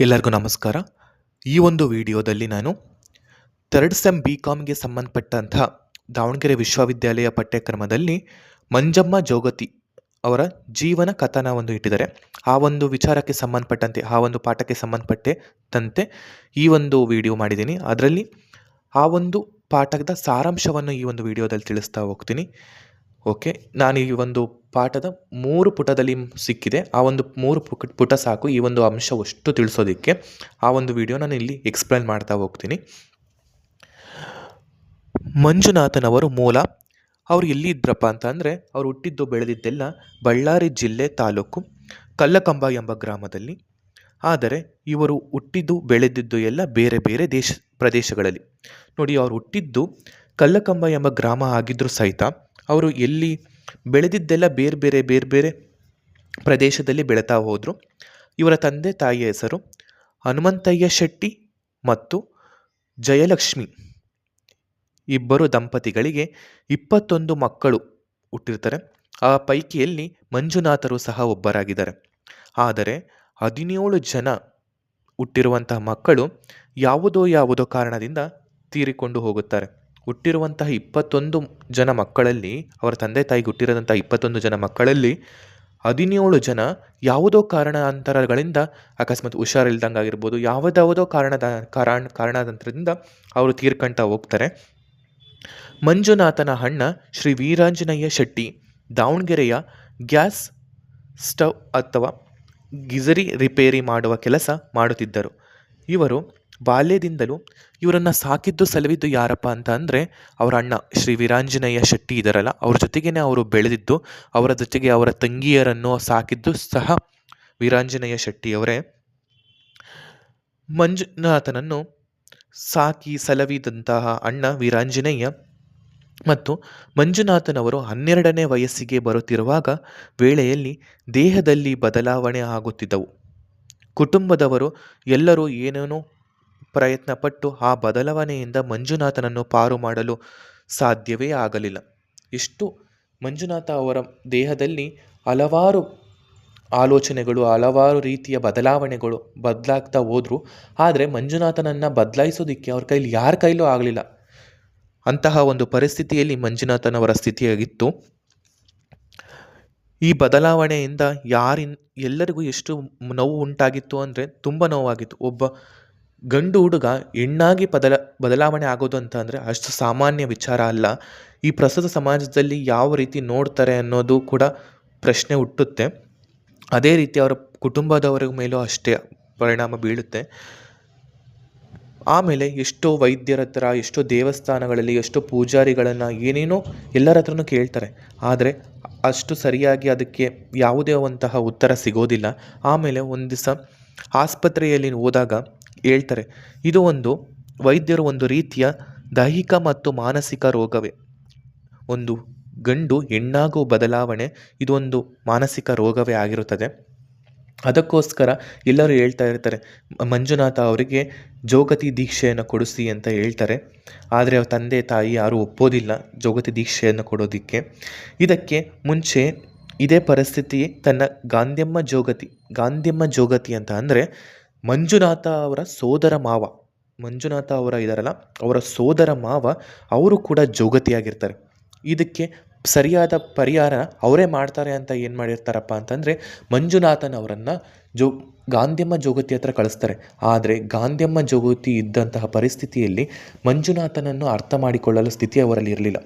ಎಲ್ಲರಿಗೂ ನಮಸ್ಕಾರ. ಈ ಒಂದು ವಿಡಿಯೋದಲ್ಲಿ ನಾನು ಥರ್ಡ್ ಸೆಮ್ ಬಿ ಕಾಮ್ಗೆ ಸಂಬಂಧಪಟ್ಟಂತಹ ದಾವಣಗೆರೆ ವಿಶ್ವವಿದ್ಯಾಲಯ ಪಠ್ಯಕ್ರಮದಲ್ಲಿ ಮಂಜಮ್ಮ ಜೋಗತಿ ಅವರ ಜೀವನ ಕಥನ ಒಂದು ಇಟ್ಟಿದ್ದಾರೆ. ಆ ಒಂದು ವಿಚಾರಕ್ಕೆ ಸಂಬಂಧಪಟ್ಟಂತೆ, ಆ ಒಂದು ಪಾಠಕ್ಕೆ ಸಂಬಂಧಪಟ್ಟಂತೆ ಈ ಒಂದು ವಿಡಿಯೋ ಮಾಡಿದ್ದೀನಿ. ಅದರಲ್ಲಿ ಆ ಒಂದು ಪಾಠದ ಸಾರಾಂಶವನ್ನು ಈ ಒಂದು ವಿಡಿಯೋದಲ್ಲಿ ತಿಳಿಸ್ತಾ ಹೋಗ್ತೀನಿ. ಓಕೆ ನಾನು ಈ ಒಂದು ಪಾಠದ ಮೂರು ಪುಟದಲ್ಲಿ ಸಿಕ್ಕಿದೆ. ಆ ಒಂದು ಮೂರು ಪುಟ ಪುಟ ಸಾಕು. ಈ ಒಂದು ಅಂಶವಷ್ಟು ತಿಳಿಸೋದಕ್ಕೆ ಆ ಒಂದು ವಿಡಿಯೋ ನಾನು ಇಲ್ಲಿ ಎಕ್ಸ್ಪ್ಲೈನ್ ಮಾಡ್ತಾ ಹೋಗ್ತೀನಿ. ಮಂಜುನಾಥನವರು ಮೂಲ. ಅವರು ಎಲ್ಲಿದ್ರಪ್ಪ ಅಂತ ಅಂದರೆ ಅವ್ರು ಹುಟ್ಟಿದ್ದು ಬೆಳೆದಿದ್ದೆಲ್ಲ ಬಳ್ಳಾರಿ ಜಿಲ್ಲೆ ತಾಲೂಕು ಕಲ್ಲಕಂಬ ಎಂಬ ಗ್ರಾಮದಲ್ಲಿ. ಆದರೆ ಇವರು ಹುಟ್ಟಿದ್ದು ಬೆಳೆದಿದ್ದು ಎಲ್ಲ ಬೇರೆ ಬೇರೆ ದೇಶ ಪ್ರದೇಶಗಳಲ್ಲಿ. ನೋಡಿ, ಅವ್ರು ಹುಟ್ಟಿದ್ದು ಕಲ್ಲಕಂಬ ಎಂಬ ಗ್ರಾಮ ಆಗಿದ್ದರೂ ಸಹಿತ. ಅವರು ಎಲ್ಲಿ ಬೆಳೆದಿದ್ದೆಲ್ಲ ಬೇರೆ ಬೇರೆ ಬೇರೆ ಬೇರೆ ಪ್ರದೇಶದಲ್ಲಿ ಬೆಳೀತಾ ಹೋದರು. ಇವರ ತಂದೆ ತಾಯಿಯ ಹೆಸರು ಹನುಮಂತಯ್ಯ ಶೆಟ್ಟಿ ಮತ್ತು ಜಯಲಕ್ಷ್ಮಿ. ಇಬ್ಬರು ದಂಪತಿಗಳಿಗೆ ಇಪ್ಪತ್ತೊಂದು ಮಕ್ಕಳು ಹುಟ್ಟಿರ್ತಾರೆ ಆ ಪೈಕಿಯಲ್ಲಿ ಮಂಜುನಾಥರು ಸಹ ಒಬ್ಬರಾಗಿದ್ದಾರೆ. ಆದರೆ ಹದಿನೇಳು ಜನ ಹುಟ್ಟಿರುವಂತಹ ಮಕ್ಕಳು ಯಾವುದೋ ಯಾವುದೋ ಕಾರಣದಿಂದ ತೀರಿಕೊಂಡು ಹೋಗುತ್ತಾರೆ. ಹುಟ್ಟಿರುವಂತಹ ಇಪ್ಪತ್ತೊಂದು ಜನ ಮಕ್ಕಳಲ್ಲಿ, ಅವರ ತಂದೆ ತಾಯಿಗೆ ಹುಟ್ಟಿರದಂತಹ ಇಪ್ಪತ್ತೊಂದು ಜನ ಮಕ್ಕಳಲ್ಲಿ ಹದಿನೇಳು ಜನ ಯಾವುದೋ ಕಾರಣಾಂತರಗಳಿಂದ ಅಕಸ್ಮಾತ್ ಹುಷಾರಿಲ್ದಂಗೆ ಆಗಿರ್ಬೋದು ಯಾವುದಾವುದೋ ಕಾರಣದ ಕಾರಣ, ಕಾರಣಾಂತರದಿಂದ ಅವರು ತೀರ್ಕಂತ ಹೋಗ್ತಾರೆ. ಮಂಜುನಾಥನ ಅಣ್ಣ ಶ್ರೀ ವೀರಾಂಜನೇಯ ಶೆಟ್ಟಿ, ದಾವಣಗೆರೆಯ ಗ್ಯಾಸ್ ಸ್ಟವ್ ಅಥವಾ ಗಿಜರಿ ರಿಪೇರಿ ಮಾಡುವ ಕೆಲಸ ಮಾಡುತ್ತಿದ್ದರು. ಇವರು ಬಾಲ್ಯದಿಂದಲೂ ಇವರನ್ನು ಸಾಕಿದ್ದು ಸಲವಿದ್ದು ಯಾರಪ್ಪ ಅಂತ ಅಂದರೆ ಅವರ ಅಣ್ಣ ಶ್ರೀ ವೀರಾಂಜನೇಯ ಶೆಟ್ಟಿ ಇದ್ದಾರಲ್ಲ, ಅವ್ರ ಜೊತೆಗೇ ಅವರು ಬೆಳೆದಿದ್ದು, ಅವರ ಜೊತೆಗೆ ಅವರ ತಂಗಿಯರನ್ನು ಸಾಕಿದ್ದು ಸಹ ವೀರಾಂಜನೇಯ ಶೆಟ್ಟಿಯವರೇ. ಮಂಜುನಾಥನನ್ನು ಸಾಕಿ ಸಲವಿದಂತಹ ಅಣ್ಣ ವೀರಾಂಜನೇಯ ಮತ್ತು ಮಂಜುನಾಥನವರು ಹನ್ನೆರಡನೇ ವಯಸ್ಸಿಗೆ ಬರುತ್ತಿರುವಾಗ ವೇಳೆಯಲ್ಲಿ ದೇಹದಲ್ಲಿ ಬದಲಾವಣೆ ಆಗುತ್ತಿದ್ದವು. ಕುಟುಂಬದವರು ಎಲ್ಲರೂ ಏನೇನೋ ಪ್ರಯತ್ನಪಟ್ಟು ಆ ಬದಲಾವಣೆಯಿಂದ ಮಂಜುನಾಥನನ್ನು ಪಾರು ಮಾಡಲು ಸಾಧ್ಯವೇ ಆಗಲಿಲ್ಲ. ಇಷ್ಟು ಮಂಜುನಾಥ ಅವರ ದೇಹದಲ್ಲಿ ಹಲವಾರು ಆಲೋಚನೆಗಳು, ಹಲವಾರು ರೀತಿಯ ಬದಲಾವಣೆಗಳು ಬದಲಾಗ್ತಾ ಹೋದರು. ಆದರೆ ಮಂಜುನಾಥನನ್ನು ಬದಲಾಯಿಸೋದಕ್ಕೆ ಅವ್ರ ಕೈಲಿ ಯಾರ ಕೈಲೂ ಆಗಲಿಲ್ಲ. ಅಂತಹ ಒಂದು ಪರಿಸ್ಥಿತಿಯಲ್ಲಿ ಮಂಜುನಾಥನವರ ಸ್ಥಿತಿಯಾಗಿತ್ತು. ಈ ಬದಲಾವಣೆಯಿಂದ ಯಾರಿನ್, ಎಲ್ಲರಿಗೂ ಎಷ್ಟು ನೋವು ಉಂಟಾಗಿತ್ತು ಅಂದರೆ ತುಂಬ ನೋವಾಗಿತ್ತು. ಒಬ್ಬ ಗಂಡು ಹುಡುಗ ಹೆಣ್ಣಾಗಿ ಬದಲ ಬದಲಾವಣೆ ಆಗೋದು ಅಂತ ಅಂದರೆ ಅಷ್ಟು ಸಾಮಾನ್ಯ ವಿಚಾರ ಅಲ್ಲ. ಈ ಪ್ರಸ್ತುತ ಸಮಾಜದಲ್ಲಿ ಯಾವ ರೀತಿ ನೋಡ್ತಾರೆ ಅನ್ನೋದು ಕೂಡ ಪ್ರಶ್ನೆ ಹುಟ್ಟುತ್ತೆ. ಅದೇ ರೀತಿ ಅವರ ಕುಟುಂಬದವರ ಮೇಲೂ ಅಷ್ಟೇ ಪರಿಣಾಮ ಬೀಳುತ್ತೆ. ಆಮೇಲೆ ಎಷ್ಟೋ ವೈದ್ಯರ ಹತ್ರ, ಎಷ್ಟೋ ದೇವಸ್ಥಾನಗಳಲ್ಲಿ, ಎಷ್ಟೋ ಪೂಜಾರಿಗಳನ್ನು ಏನೇನೋ ಎಲ್ಲರ ಹತ್ರನೂ ಕೇಳ್ತಾರೆ. ಆದರೆ ಅಷ್ಟು ಸರಿಯಾಗಿ ಅದಕ್ಕೆ ಯಾವುದೇ ಅಂತಹ ಉತ್ತರ ಸಿಗೋದಿಲ್ಲ. ಆಮೇಲೆ ಒಂದು ದಿವಸ ಆಸ್ಪತ್ರೆಯಲ್ಲಿ ಹೋದಾಗ ಹೇಳ್ತಾರೆ. ಇದು ಒಂದು ವೈದ್ಯರು ಒಂದು ರೀತಿಯ ದೈಹಿಕ ಮತ್ತು ಮಾನಸಿಕ ರೋಗವೇ. ಒಂದು ಗಂಡು ಹೆಣ್ಣಾಗುವ ಬದಲಾವಣೆ ಇದೊಂದು ಮಾನಸಿಕ ರೋಗವೇ ಆಗಿರುತ್ತದೆ. ಅದಕ್ಕೋಸ್ಕರ ಎಲ್ಲರೂ ಹೇಳ್ತಾ ಇರ್ತಾರೆ, ಮಂಜುನಾಥ ಅವರಿಗೆ ಜೋಗತಿ ದೀಕ್ಷೆಯನ್ನು ಕೊಡಿಸಿ ಅಂತ ಹೇಳ್ತಾರೆ. ಆದರೆ ಅವ್ರ ತಂದೆ ತಾಯಿ ಯಾರೂ ಒಪ್ಪೋದಿಲ್ಲ ಜೋಗತಿ ದೀಕ್ಷೆಯನ್ನು ಕೊಡೋದಕ್ಕೆ. ಇದಕ್ಕೆ ಮುಂಚೆ ಇದೇ ಪರಿಸ್ಥಿತಿ ತನ್ನ ಗಾಂಧ್ಯಮ್ಮ ಜೋಗತಿ ಗಾಂಧ್ಯಮ್ಮ ಜೋಗತಿ ಅಂತ ಅಂದರೆ ಮಂಜುನಾಥ ಅವರ ಸೋದರ ಮಾವ, ಮಂಜುನಾಥ ಅವರ ಇದಾರಲ್ಲ, ಅವರ ಸೋದರ ಮಾವ ಅವರು ಕೂಡ ಜೋಗತಿಯಾಗಿರ್ತಾರೆ. ಇದಕ್ಕೆ ಸರಿಯಾದ ಪರಿಹಾರ ಅವರೇ ಮಾಡ್ತಾರೆ ಅಂತ ಏನು ಮಾಡಿರ್ತಾರಪ್ಪ ಅಂತಂದರೆ ಮಂಜುನಾಥನವರನ್ನು ಜೋ, ಗಾಂಧ್ಯಮ್ಮ ಜೋಗತಿ ಹತ್ರ ಕಳಿಸ್ತಾರೆ. ಆದರೆ ಗಾಂಧ್ಯಮ್ಮ ಜೋಗತಿ ಇದ್ದಂತಹ ಪರಿಸ್ಥಿತಿಯಲ್ಲಿ ಮಂಜುನಾಥನನ್ನು ಅರ್ಥ ಮಾಡಿಕೊಳ್ಳಲು ಸ್ಥಿತಿ ಅವರಲ್ಲಿ ಇರಲಿಲ್ಲ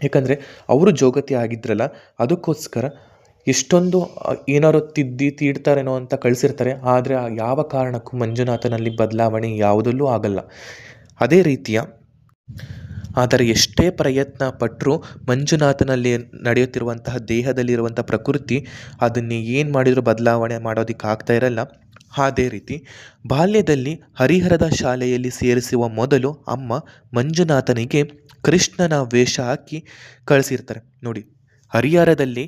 ಯಾಕಂದರೆ ಅವರು ಜೋಗತಿ ಆಗಿದ್ರಲ್ಲ, ಅದಕ್ಕೋಸ್ಕರ ಎಷ್ಟೊಂದು ಏನಾರು ತಿದ್ದಿ ತೀಡ್ತಾರೇನೋ ಅಂತ ಕಳಿಸಿರ್ತಾರೆ. ಆದರೆ ಯಾವ ಕಾರಣಕ್ಕೂ ಮಂಜುನಾಥನಲ್ಲಿ ಬದಲಾವಣೆ ಯಾವುದಲ್ಲೂ ಆಗಲ್ಲ. ಅದೇ ರೀತಿಯ, ಆದರೆ ಎಷ್ಟೇ ಪ್ರಯತ್ನ ಪಟ್ಟರೂ ಮಂಜುನಾಥನಲ್ಲಿ ನಡೆಯುತ್ತಿರುವಂತಹ ದೇಹದಲ್ಲಿರುವಂಥ ಪ್ರಕೃತಿ ಅದನ್ನೇ ಏನು ಮಾಡಿದರೂ ಬದಲಾವಣೆ ಮಾಡೋದಕ್ಕೆ ಆಗ್ತಾ ಇರಲ್ಲ. ಅದೇ ರೀತಿ, ಬಾಲ್ಯದಲ್ಲಿ ಹರಿಹರದ ಶಾಲೆಯಲ್ಲಿ ಸೇರಿಸುವ ಮೊದಲು ಅಮ್ಮ ಮಂಜುನಾಥನಿಗೆ ಕೃಷ್ಣನ ವೇಷ ಹಾಕಿ ಕಳಿಸಿರ್ತಾರೆ. ನೋಡಿ, ಹರಿಹರದಲ್ಲಿ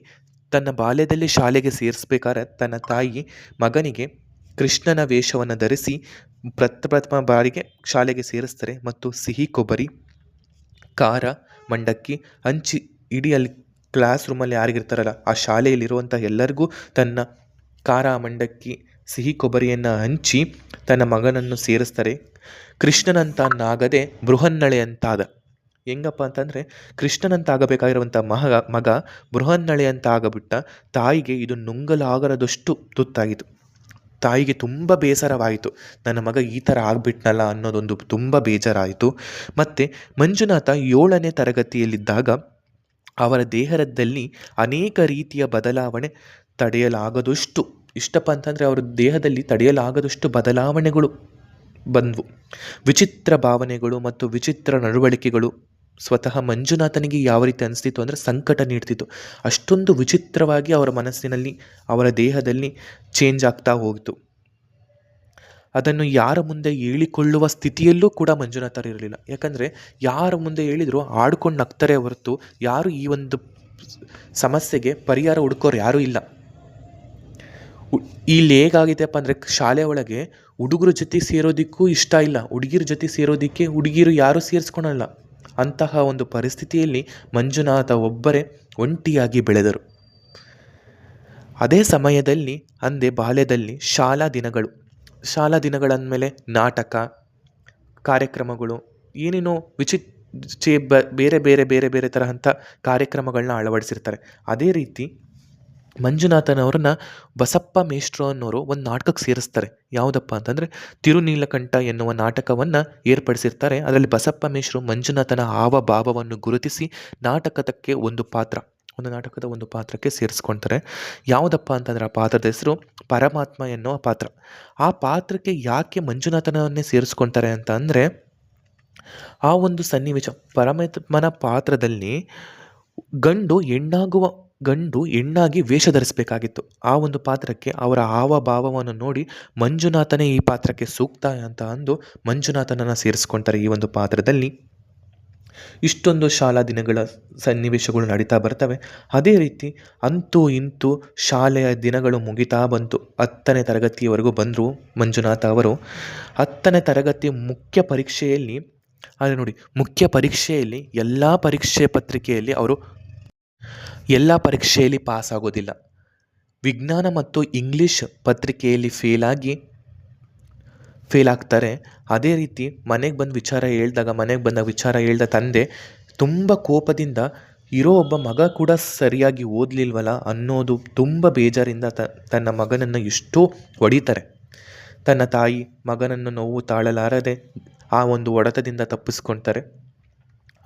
ತನ್ನ ಬಾಲ್ಯದಲ್ಲಿ ಶಾಲೆಗೆ ಸೇರಿಸ್ಬೇಕಾದ್ರೆ ತನ್ನ ತಾಯಿ ಮಗನಿಗೆ ಕೃಷ್ಣನ ವೇಷವನ್ನು ಧರಿಸಿ ಪ್ರಥಮ ಬಾರಿಗೆ ಶಾಲೆಗೆ ಸೇರಿಸ್ತಾರೆ ಮತ್ತು ಸಿಹಿ, ಕೊಬ್ಬರಿ, ಖಾರ, ಮಂಡಕ್ಕಿ, ಹಂಚಿ ಇಡೀ ಅಲ್ಲಿ ಕ್ಲಾಸ್ ರೂಮಲ್ಲಿ ಯಾರಿಗಿರ್ತಾರಲ್ಲ, ಆ ಶಾಲೆಯಲ್ಲಿರುವಂಥ ಎಲ್ಲರಿಗೂ ತನ್ನ ಖಾರ, ಮಂಡಕ್ಕಿ, ಸಿಹಿ, ಕೊಬ್ಬರಿಯನ್ನು ಹಂಚಿ ತನ್ನ ಮಗನನ್ನು ಸೇರಿಸ್ತಾರೆ. ಕೃಷ್ಣನಂತಾನಾಗದೆ ಬೃಹನ್ನಳೆ ಅಂತಾದ ಹೆಂಗಪ್ಪ ಅಂತಂದರೆ ಕೃಷ್ಣನಂತಾಗಬೇಕಾಗಿರುವಂಥ ಮಹ ಮಗ ಬೃಹನ್ನಳೆ ಅಂತ ಆಗಬಿಟ್ಟ ತಾಯಿಗೆ ಇದು ನುಂಗಲಾಗರದಷ್ಟು ತುತ್ತಾಗಿತ್ತು. ತಾಯಿಗೆ ತುಂಬ ಬೇಸರವಾಯಿತು. ನನ್ನ ಮಗ ಈ ಥರ ಆಗ್ಬಿಟ್ನಲ್ಲ ಅನ್ನೋದೊಂದು ತುಂಬ ಬೇಜಾರಾಯಿತು. ಮತ್ತು ಮಂಜುನಾಥ ಏಳನೇ ತರಗತಿಯಲ್ಲಿದ್ದಾಗ ಅವರ ದೇಹದಲ್ಲಿ ಅನೇಕ ರೀತಿಯ ಬದಲಾವಣೆ ತಡೆಯಲಾಗದಷ್ಟು, ಇಷ್ಟಪ್ಪ ಅಂತಂದರೆ ಅವರ ದೇಹದಲ್ಲಿ ತಡೆಯಲಾಗದಷ್ಟು ಬದಲಾವಣೆಗಳು ಬಂದವು. ವಿಚಿತ್ರ ಭಾವನೆಗಳು ಮತ್ತು ವಿಚಿತ್ರ ನಡವಳಿಕೆಗಳು ಸ್ವತಃ ಮಂಜುನಾಥನಿಗೆ ಯಾವ ರೀತಿ ಅನಿಸ್ತಿತ್ತು ಅಂದರೆ ಸಂಕಟ ನೀಡ್ತಿತ್ತು. ಅಷ್ಟೊಂದು ವಿಚಿತ್ರವಾಗಿ ಅವರ ಮನಸ್ಸಿನಲ್ಲಿ, ಅವರ ದೇಹದಲ್ಲಿ ಚೇಂಜ್ ಆಗ್ತಾ ಹೋಗಿತು ಅದನ್ನು ಯಾರ ಮುಂದೆ ಹೇಳಿಕೊಳ್ಳುವ ಸ್ಥಿತಿಯಲ್ಲೂ ಕೂಡ ಮಂಜುನಾಥರು ಇರಲಿಲ್ಲ. ಯಾಕಂದರೆ ಯಾರ ಮುಂದೆ ಹೇಳಿದ್ರು ಆಡ್ಕೊಂಡು ನಗ್ತಾರೆ ಹೊರತು ಯಾರು ಈ ಒಂದು ಸಮಸ್ಯೆಗೆ ಪರಿಹಾರ ಹುಡುಕೋರು ಯಾರೂ ಇಲ್ಲ. ಇಲ್ಲಿ ಹೇಗಾಗಿದೆಯಪ್ಪ ಅಂದರೆ ಶಾಲೆ ಒಳಗೆ ಹುಡುಗರ ಜೊತೆ ಸೇರೋದಕ್ಕೂ ಇಷ್ಟ ಇಲ್ಲ. ಹುಡುಗಿರ ಜೊತೆ ಸೇರೋದಕ್ಕೆ ಹುಡುಗಿರು ಯಾರೂ ಸೇರಿಸ್ಕೊಳಲ್ಲ. ಅಂತಹ ಒಂದು ಪರಿಸ್ಥಿತಿಯಲ್ಲಿ ಮಂಜುನಾಥ ಒಬ್ಬರೇ ಒಂಟಿಯಾಗಿ ಬೆಳೆದರು. ಅದೇ ಸಮಯದಲ್ಲಿ, ಅಂದೇ ಬಾಲ್ಯದಲ್ಲಿ ಶಾಲಾ ದಿನಗಳು. ಶಾಲಾ ದಿನಗಳಂದಮೇಲೆ ನಾಟಕ, ಕಾರ್ಯಕ್ರಮಗಳು, ಏನೇನೋ ವಿಚಿತ್ ಚೇ ಬ, ಬೇರೆ ಬೇರೆ ಬೇರೆ ಬೇರೆ ತರಹಂಥ ಕಾರ್ಯಕ್ರಮಗಳನ್ನ ಅಳವಡಿಸಿರ್ತಾರೆ. ಅದೇ ರೀತಿ ಮಂಜುನಾಥನವ್ರನ್ನ ಬಸಪ್ಪ ಮೇಷ್ಟ್ರು ಅನ್ನೋರು ಒಂದು ನಾಟಕಕ್ಕೆ ಸೇರಿಸ್ತಾರೆ. ಯಾವುದಪ್ಪ ಅಂತಂದರೆ ತಿರುನೀಲಕಂಠ ಎನ್ನುವ ನಾಟಕವನ್ನು ಏರ್ಪಡಿಸಿರ್ತಾರೆ. ಅದರಲ್ಲಿ ಬಸಪ್ಪ ಮೇಷ್ಟ್ರು ಮಂಜುನಾಥನ ಹಾವ ಭಾವವನ್ನು ಗುರುತಿಸಿ ನಾಟಕದಕ್ಕೆ ಒಂದು ಪಾತ್ರ, ಒಂದು ನಾಟಕದ ಒಂದು ಪಾತ್ರಕ್ಕೆ ಸೇರಿಸ್ಕೊಳ್ತಾರೆ ಯಾವುದಪ್ಪ ಅಂತಂದ್ರೆ ಆ ಪಾತ್ರದ ಹೆಸರು ಪರಮಾತ್ಮ ಎನ್ನುವ ಪಾತ್ರ. ಆ ಪಾತ್ರಕ್ಕೆ ಯಾಕೆ ಮಂಜುನಾಥನವನ್ನೇ ಸೇರಿಸ್ಕೊಳ್ತಾರೆ ಅಂತ ಅಂದರೆ ಆ ಒಂದು ಸನ್ನಿವೇಶ ಪರಮಾತ್ಮನ ಪಾತ್ರದಲ್ಲಿ ಗಂಡು ಹೆಣ್ಣಾಗುವ ಗಂಡು ಹೆಣ್ಣಾಗಿ ವೇಷ ಧರಿಸಬೇಕಾಗಿತ್ತು. ಆ ಒಂದು ಪಾತ್ರಕ್ಕೆ ಅವರ ಹಾವಭಾವವನ್ನು ನೋಡಿ ಮಂಜುನಾಥನೇ ಈ ಪಾತ್ರಕ್ಕೆ ಸೂಕ್ತ ಅಂತ ಅಂದು ಮಂಜುನಾಥನನ್ನು ಸೇರಿಸ್ಕೊಳ್ತಾರೆ ಈ ಒಂದು ಪಾತ್ರದಲ್ಲಿ. ಇಷ್ಟೊಂದು ಶಾಲಾ ದಿನಗಳ ಸನ್ನಿವೇಶಗಳು ನಡೀತಾ ಬರ್ತವೆ. ಅದೇ ರೀತಿ ಅಂತೂ ಇಂತೂ ಶಾಲೆಯ ದಿನಗಳು ಮುಗಿತಾ ಬಂತು. ಹತ್ತನೇ ತರಗತಿಯವರೆಗೂ ಬಂದರು ಮಂಜುನಾಥ ಅವರು. ಹತ್ತನೇ ತರಗತಿ ಮುಖ್ಯ ಪರೀಕ್ಷೆಯಲ್ಲಿ ಆದರೆ ನೋಡಿ, ಮುಖ್ಯ ಪರೀಕ್ಷೆಯಲ್ಲಿ, ಎಲ್ಲ ಪರೀಕ್ಷೆ ಪತ್ರಿಕೆಯಲ್ಲಿ ಅವರು ಎಲ್ಲ ಪರೀಕ್ಷೆಯಲ್ಲಿ ಪಾಸ್ ಆಗೋದಿಲ್ಲ ವಿಜ್ಞಾನ ಮತ್ತು ಇಂಗ್ಲೀಷ್ ಪತ್ರಿಕೆಯಲ್ಲಿ ಫೇಲಾಗಿ ಫೇಲ್ ಆಗ್ತಾರೆ. ಅದೇ ರೀತಿ ಮನೆಗೆ ಬಂದು ವಿಚಾರ ಹೇಳ್ದಾಗ, ಮನೆಗೆ ಬಂದ ವಿಚಾರ ಹೇಳ್ದ ತಂದೆ ತುಂಬ ಕೋಪದಿಂದ, ಇರೋ ಒಬ್ಬ ಮಗ ಕೂಡ ಸರಿಯಾಗಿ ಓದಲಿಲ್ವಲ್ಲ ಅನ್ನೋದು ತುಂಬ ಬೇಜಾರಿಂದ ತನ್ನ ಮಗನನ್ನು ಎಷ್ಟೋ ಹೊಡಿತಾರೆ. ತನ್ನ ತಾಯಿ ಮಗನನ್ನು ನೋವು ತಾಳಲಾರದೆ ಆ ಒಂದು ಹೊಡೆತದಿಂದ ತಪ್ಪಿಸ್ಕೊಳ್ತಾರೆ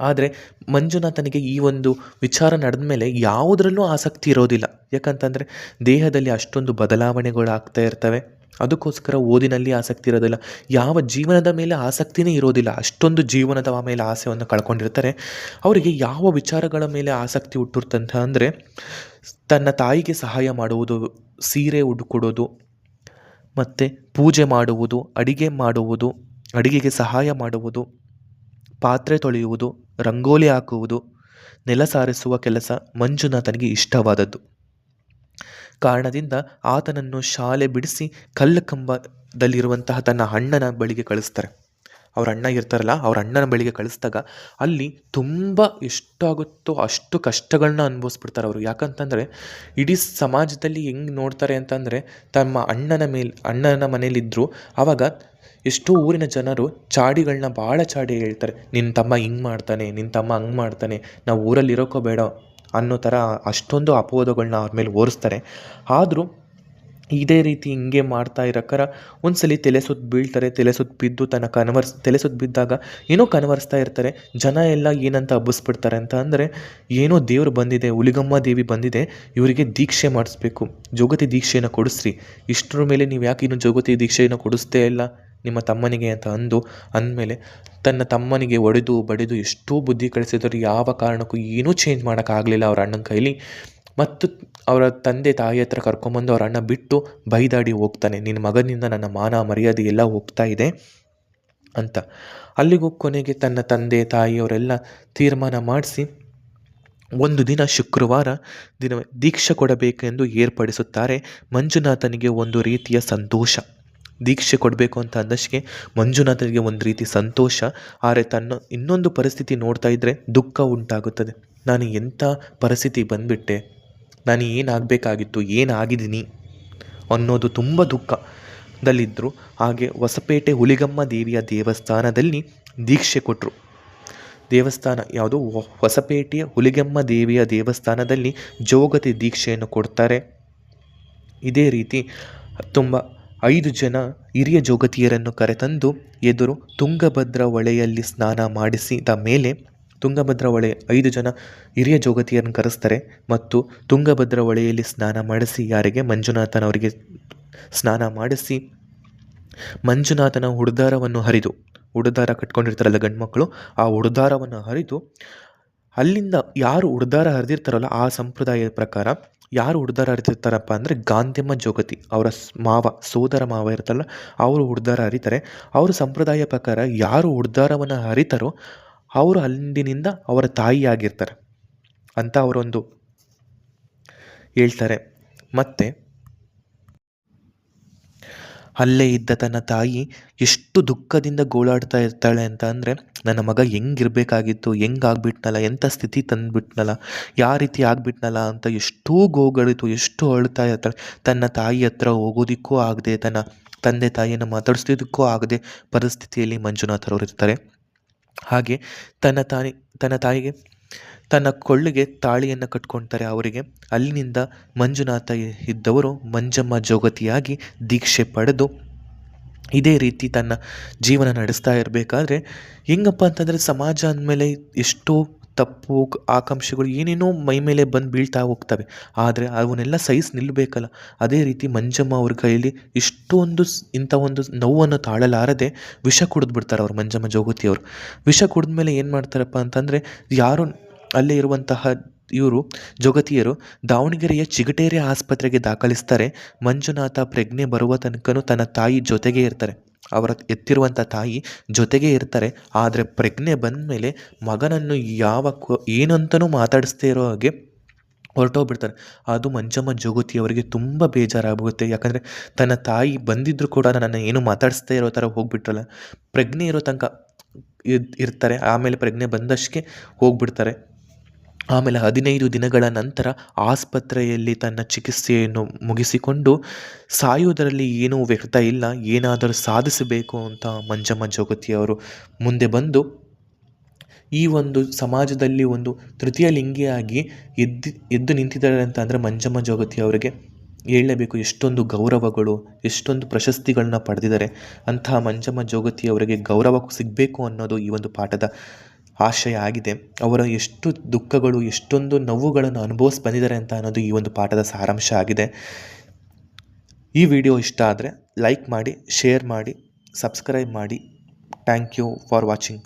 ಆದರೆ ಮಂಜುನಾಥನಿಗೆ ಈ ಒಂದು ವಿಚಾರ ನಡೆದ ಮೇಲೆ ಯಾವುದರಲ್ಲೂ ಆಸಕ್ತಿ ಇರೋದಿಲ್ಲ. ಯಾಕಂತಂದರೆ ದೇಹದಲ್ಲಿ ಅಷ್ಟೊಂದು ಬದಲಾವಣೆಗಳು ಆಗ್ತಾ ಇರ್ತವೆ. ಅದಕ್ಕೋಸ್ಕರ ಓದಿನಲ್ಲಿ ಆಸಕ್ತಿ ಇರೋದಿಲ್ಲ. ಯಾವ ಜೀವನದ ಮೇಲೆ ಆಸಕ್ತಿನೇ ಇರೋದಿಲ್ಲ. ಅಷ್ಟೊಂದು ಜೀವನದ ಮೇಲೆ ಆಸೆಯನ್ನು ಕಳ್ಕೊಂಡಿರ್ತಾರೆ. ಅವರಿಗೆ ಯಾವ ವಿಚಾರಗಳ ಮೇಲೆ ಆಸಕ್ತಿ ಹುಟ್ಟಿರ್ತಂತ ಅಂದರೆ ತನ್ನ ತಾಯಿಗೆ ಸಹಾಯ ಮಾಡುವುದು, ಸೀರೆ ಉಡುಕೊಡೋದು, ಮತ್ತು ಪೂಜೆ ಮಾಡುವುದು, ಅಡಿಗೆ ಮಾಡುವುದು, ಅಡಿಗೆಗೆ ಸಹಾಯ ಮಾಡುವುದು ಪಾತ್ರೆ ತೊಳೆಯುವುದು, ರಂಗೋಲಿ ಹಾಕುವುದು, ನೆಲ ಸಾರಿಸುವ ಕೆಲಸ ಮಂಜುನಾಥನಿಗೆ ಇಷ್ಟವಾದದ್ದು. ಕಾರಣದಿಂದ ಆತನನ್ನು ಶಾಲೆ ಬಿಡಿಸಿ ಕಲ್ಲು ಕಂಬದಲ್ಲಿರುವಂತಹ ತನ್ನ ಅಣ್ಣನ ಬಳಿಗೆ ಕಳಿಸ್ತಾರೆ. ಅವ್ರ ಅಣ್ಣ ಇರ್ತಾರಲ್ಲ, ಅವ್ರ ಅಣ್ಣನ ಬಳಿಗೆ ಕಳಿಸಿದಾಗ ಅಲ್ಲಿ ತುಂಬ ಎಷ್ಟಾಗುತ್ತೋ ಅಷ್ಟು ಕಷ್ಟಗಳನ್ನ ಅನುಭವಿಸ್ಬಿಡ್ತಾರೆ ಅವರು. ಯಾಕಂತಂದರೆ, ಇಡೀ ಸಮಾಜದಲ್ಲಿ ಹೆಂಗೆ ನೋಡ್ತಾರೆ ಅಂತಂದರೆ, ತಮ್ಮ ಅಣ್ಣನ ಮೇಲೆ, ಅಣ್ಣನ ಮನೇಲಿದ್ದರು ಆವಾಗ ಎಷ್ಟೋ ಊರಿನ ಜನರು ಚಾಡಿಗಳನ್ನ ಭಾಳ ಚಾಡಿ ಹೇಳ್ತಾರೆ. ನಿನ್ನ ತಮ್ಮ ಹಿಂಗೆ ಮಾಡ್ತಾನೆ ನಿನ್ನ ತಮ್ಮ ಹಂಗೆ ಮಾಡ್ತಾನೆ, ನಾವು ಊರಲ್ಲಿ ಇರೋಕ್ಕೋ ಬೇಡ ಅನ್ನೋ ಥರ ಅಷ್ಟೊಂದು ಅಪವಾದಗಳನ್ನ ಅವ್ರ ಮೇಲೆ ಓರಿಸ್ತಾರೆ. ಆದರೂ ಇದೇ ರೀತಿ ಹಿಂಗೆ ಮಾಡ್ತಾ ಇರೋಕ್ಕಾರ ಒಂದು ಸಲ ತಲೆ ಸುತ್ತು ಬೀಳ್ತಾರೆ, ತಲೆ ಸುತ್ತು ಬಿದ್ದು ತನ್ನ ಕನವರ್ಸ್ ತಲೆ ಸುತ್ತು ಬಿದ್ದಾಗ ಏನೋ ಕನ್ವರ್ಸ್ತಾ ಇರ್ತಾರೆ, ಜನ ಎಲ್ಲ ಏನಂತ ಹಬ್ಬಿಸ್ಬಿಡ್ತಾರೆ ಅಂತ ಅಂದರೆ ಏನೋ ದೇವರು ಬಂದಿದೆ, ಹುಲಿಗಮ್ಮ ದೇವಿ ಬಂದಿದೆ, ಇವರಿಗೆ ದೀಕ್ಷೆ ಮಾಡಿಸ್ಬೇಕು. ಜೋಗತಿ ದೀಕ್ಷೆಯನ್ನು ಕೊಡಿಸ್ರಿ. ಇಷ್ಟರ ಮೇಲೆ ನೀವು ಯಾಕೆ ಇನ್ನು ಜೋಗತಿ ದೀಕ್ಷೆಯನ್ನು ಕೊಡಿಸ್ತೇ ಇಲ್ಲ? ನಿಮ್ಮ ತಮ್ಮನಿಗೆ ಅಂತ ಅಂದು ಅಂದಮೇಲೆ ತನ್ನ ತಮ್ಮನಿಗೆ ಒಡೆದು ಬಡಿದು ಎಷ್ಟೋ ಬುದ್ಧಿ ಕಳಿಸಿದ್ರು, ಯಾವ ಕಾರಣಕ್ಕೂ ಏನೂ ಚೇಂಜ್ ಮಾಡೋಕ್ಕಾಗಲಿಲ್ಲ ಅವ್ರ ಅಣ್ಣನ ಕೈಲಿ. ಮತ್ತು ಅವರ ತಂದೆ ತಾಯಿ ಹತ್ರ ಕರ್ಕೊಂಬಂದು ಅವ್ರ ಅಣ್ಣ ಬಿಟ್ಟು ಬೈದಾಡಿ ಹೋಗ್ತಾನೆ. ನಿನ್ನ ಮಗನಿಂದ ನನ್ನ ಮಾನ ಮರ್ಯಾದೆ ಎಲ್ಲ ಹೋಗ್ತಾ ಇದೆ ಅಂತ. ಅಲ್ಲಿಗೂ ಕೊನೆಗೆ ತನ್ನ ತಂದೆ ತಾಯಿಯವರೆಲ್ಲ ತೀರ್ಮಾನ ಮಾಡಿಸಿ ಒಂದು ದಿನ ಶುಕ್ರವಾರ ದಿನ ದೀಕ್ಷೆ ಕೊಡಬೇಕೆಂದು ಏರ್ಪಡಿಸುತ್ತಾರೆ ಮಂಜುನಾಥನಿಗೆ ಒಂದು ರೀತಿಯ ಸಂತೋಷ. ದೀಕ್ಷೆ ಕೊಡಬೇಕು ಅಂತ ಅಂದಷ್ಟಿಗೆ ಮಂಜುನಾಥನಿಗೆ ಒಂದು ರೀತಿ ಸಂತೋಷ. ಆದರೆ ತನ್ನ ಇನ್ನೊಂದು ಪರಿಸ್ಥಿತಿ ನೋಡ್ತಾ ಇದ್ದರೆ ದುಃಖ ಉಂಟಾಗುತ್ತದೆ. ನಾನು ಎಂಥ ಪರಿಸ್ಥಿತಿ ಬಂದುಬಿಟ್ಟೆ? ನಾನು ಏನಾಗಬೇಕಾಗಿತ್ತು? ಏನಾಗಿದ್ದೀನಿ? ಅನ್ನೋದು ತುಂಬ ದುಃಖದಲ್ಲಿದ್ದರು ಹಾಗೆ ಹೊಸಪೇಟೆ ಹುಲಿಗಮ್ಮ ದೇವಿಯ ದೇವಸ್ಥಾನದಲ್ಲಿ ದೀಕ್ಷೆ ಕೊಟ್ಟರು ದೇವಸ್ಥಾನ ಯಾವುದು? ಹೊಸಪೇಟೆಯ ಹುಲಿಗೆಮ್ಮ ದೇವಿಯ ದೇವಸ್ಥಾನದಲ್ಲಿ ಜೋಗತಿ ದೀಕ್ಷೆಯನ್ನು ಕೊಡ್ತಾರೆ. ಇದೇ ರೀತಿ ತುಂಬ ಐದು ಜನ ಹಿರಿಯ ಜೋಗತಿಯರನ್ನು ಕರೆತಂದು ಎದುರು ತುಂಗಭದ್ರ ಹೊಳೆಯಲ್ಲಿ ಸ್ನಾನ ಮಾಡಿಸಿದ ಮೇಲೆ ತುಂಗಭದ್ರ ಹೊಳೆ ಐದು ಜನ ಹಿರಿಯ ಜೋಗತಿಯರನ್ನು ಕರೆಸ್ತಾರೆ ಮತ್ತು ತುಂಗಭದ್ರ ಹೊಳೆಯಲ್ಲಿ ಸ್ನಾನ ಮಾಡಿಸಿ ಯಾರಿಗೆ? ಮಂಜುನಾಥನವರಿಗೆ ಸ್ನಾನ ಮಾಡಿಸಿ ಮಂಜುನಾಥನ ಹುಡುದಾರವನ್ನು ಹರಿದು, ಹುಡುದಾರ ಕಟ್ಕೊಂಡಿರ್ತಾರಲ್ಲ ಗಂಡು ಮಕ್ಕಳು ಆ ಹುಡುದಾರವನ್ನು ಹರಿದು ಅಲ್ಲಿಂದ ಯಾರು ಉಡ್ದಾರ ಹರಿದಿರ್ತಾರಲ್ಲ ಆ ಸಂಪ್ರದಾಯದ ಪ್ರಕಾರ, ಯಾರು ಉಡ್ದಾರ ಹರಿದಿರ್ತಾರಪ್ಪ ಅಂದರೆ ಗಾಂಧಿಮ್ಮ ಜೋಗತಿ, ಅವರ ಮಾವ, ಸೋದರ ಮಾವ ಇರ್ತಲ್ಲ ಅವರು ಉಡ್ದಾರ ಹರಿತಾರೆ. ಅವರ ಸಂಪ್ರದಾಯ ಪ್ರಕಾರ ಯಾರು ಉಡ್ದಾರವನ್ನು ಹರಿತಾರೋ ಅವರು ಅಲ್ಲಿಂದಿನಿಂದ ಅವರ ತಾಯಿಯಾಗಿರ್ತಾರೆ ಅಂತ ಅವರೊಂದು ಹೇಳ್ತಾರೆ. ಮತ್ತು ಅಲ್ಲೇ ಇದ್ದ ತನ್ನ ತಾಯಿ ಎಷ್ಟು ದುಃಖದಿಂದ ಗೋಳಾಡ್ತಾ ಇರ್ತಾಳೆ ಅಂತ ಅಂದರೆ, ನನ್ನ ಮಗ ಹೆಂಗಿರ್ಬೇಕಾಗಿತ್ತು, ಹೆಂಗಾಗ್ಬಿಟ್ನಲ್ಲ ಎಂಥ ಸ್ಥಿತಿ ತಂದುಬಿಟ್ನಲ್ಲ ಯಾವ ರೀತಿ ಆಗ್ಬಿಟ್ನಲ್ಲ ಅಂತ ಎಷ್ಟೋ ಗೋಗಳಿತು, ಎಷ್ಟು ಅಳ್ತಾ ಇರ್ತಾಳೆ. ತನ್ನ ತಾಯಿ ಹತ್ರ ಹೋಗೋದಿಕ್ಕೂ ಆಗದೆ, ತನ್ನ ತಂದೆ ತಾಯಿಯನ್ನು ಮಾತಾಡಿಸೋದಕ್ಕೂ ಆಗದೆ ಪರಿಸ್ಥಿತಿಯಲ್ಲಿ ಮಂಜುನಾಥರವ್ರು ಇರ್ತಾರೆ. ಹಾಗೆ ತನ್ನ ತಾಯಿ, ತನ್ನ ತಾಯಿಗೆ ತನ್ನ ಕೊಳ್ಳಿಗೆ ತಾಳಿಯನ್ನು ಕಟ್ಕೊಳ್ತಾರೆ ಅವರಿಗೆ. ಅಲ್ಲಿನಿಂದ ಮಂಜುನಾಥ ಇದ್ದವರು ಮಂಜಮ್ಮ ಜೋಗತಿಯಾಗಿ ದೀಕ್ಷೆ ಪಡೆದು ಇದೇ ರೀತಿ ತನ್ನ ಜೀವನ ನಡೆಸ್ತಾ ಇರಬೇಕಾದ್ರೆ, ಹೆಂಗಪ್ಪ ಅಂತಂದರೆ ಸಮಾಜ ಅಂದಮೇಲೆ ಎಷ್ಟೋ ತಪ್ಪು ಆಕಾಂಕ್ಷೆಗಳು ಏನೇನೋ ಮೈ ಮೇಲೆ ಬಂದು ಬೀಳ್ತಾ ಹೋಗ್ತವೆ. ಆದರೆ ಅವನ್ನೆಲ್ಲ ಸಹಿಸಿ ನಿಲ್ಲಬೇಕಲ್ಲ ಅದೇ ರೀತಿ ಮಂಜಮ್ಮ ಅವ್ರ ಕೈಯಲ್ಲಿ ಇಷ್ಟೊಂದು ಇಂಥ ಒಂದು ನೋವನ್ನು ತಾಳಲಾರದೆ ವಿಷ ಕುಡಿದ್ಬಿಡ್ತಾರೆ ಅವ್ರು ಮಂಜಮ್ಮ ಜೋಗತಿಯವರು. ವಿಷ ಕುಡಿದ್ಮೇಲೆ ಏನು ಮಾಡ್ತಾರಪ್ಪ ಅಂತಂದರೆ, ಯಾರು ಅಲ್ಲೇ ಇರುವಂತಹ ಇವರು, ಜೊಗತಿಯರು ದಾವಣಗೆರೆಯ ಚಿಗಟೇರಿ ಆಸ್ಪತ್ರೆಗೆ ದಾಖಲಿಸ್ತಾರೆ. ಮಂಜುನಾಥ ಪ್ರಜ್ಞೆ ಬರುವ ತನಕನೂ ತನ್ನ ತಾಯಿ ಜೊತೆಗೇ ಇರ್ತಾರೆ. ಅವರ ಎತ್ತಿರುವಂಥ ತಾಯಿ ಜೊತೆಗೇ ಇರ್ತಾರೆ. ಆದರೆ ಪ್ರಜ್ಞೆ ಬಂದ ಮೇಲೆ ಮಗನನ್ನು ಯಾವ ಏನಂತನೂ ಮಾತಾಡಿಸ್ದೇ ಇರೋ ಹಾಗೆ ಹೊರಟೋಗ್ಬಿಡ್ತಾರೆ. ಅದು ಮಂಜಮ್ಮ ಜೋಗತಿ ಅವರಿಗೆ ತುಂಬ ಬೇಜಾರಾಗುತ್ತೆ ಯಾಕಂದರೆ ತನ್ನ ತಾಯಿ ಬಂದಿದ್ದರೂ ಕೂಡ ನನ್ನ ಏನು ಮಾತಾಡಿಸ್ದೇ ಇರೋ ಥರ ಹೋಗ್ಬಿಟ್ರಲ್ಲ. ಪ್ರಜ್ಞೆ ಇರೋ ತನಕ ಇರ್ತಾರೆ. ಆಮೇಲೆ ಪ್ರಜ್ಞೆ ಬಂದಷ್ಟಕ್ಕೆ ಹೋಗ್ಬಿಡ್ತಾರೆ. ಆಮೇಲೆ ಹದಿನೈದು ದಿನಗಳ ನಂತರ ಆಸ್ಪತ್ರೆಯಲ್ಲಿ ತನ್ನ ಚಿಕಿತ್ಸೆಯನ್ನು ಮುಗಿಸಿಕೊಂಡು ಸಾಯುವುದರಲ್ಲಿ ಏನೂ ವ್ಯರ್ಥ ಇಲ್ಲ, ಏನಾದರೂ ಸಾಧಿಸಬೇಕು ಅಂತ ಮಂಜಮ್ಮ ಜೋಗತಿಯವರು ಮುಂದೆ ಬಂದು ಈ ಒಂದು ಸಮಾಜದಲ್ಲಿ ಒಂದು ತೃತೀಯ ಲಿಂಗಿಯಾಗಿ ಎದ್ದು ಎದ್ದು ನಿಂತಿದ್ದಾರೆ ಅಂತ ಅಂದರೆ ಮಂಜಮ್ಮ ಜೋಗತಿ ಅವರಿಗೆ ಹೇಳಲೇಬೇಕು ಎಷ್ಟೊಂದು ಗೌರವಗಳು, ಎಷ್ಟೊಂದು ಪ್ರಶಸ್ತಿಗಳನ್ನ ಪಡೆದಿದ್ದಾರೆ. ಅಂತಹ ಮಂಜಮ್ಮ ಜೋಗತಿ ಅವರಿಗೆ ಗೌರವ ಸಿಗಬೇಕು ಅನ್ನೋದು ಈ ಒಂದು ಪಾಠದ ಆಶಯ ಆಗಿದೆ ಅವರ ಎಷ್ಟು ದುಃಖಗಳು, ಎಷ್ಟೊಂದು ನೋವುಗಳನ್ನು ಅನುಭವಿಸಿ ಬಂದಿದ್ದಾರೆ ಅಂತ ಅನ್ನೋದು ಈ ಒಂದು ಪಾಠದ ಸಾರಾಂಶ ಆಗಿದೆ. ಈ ವಿಡಿಯೋ ಇಷ್ಟ ಆದರೆ ಲೈಕ್ ಮಾಡಿ, ಶೇರ್ ಮಾಡಿ, ಸಬ್ಸ್ಕ್ರೈಬ್ ಮಾಡಿ. Thank you for watching.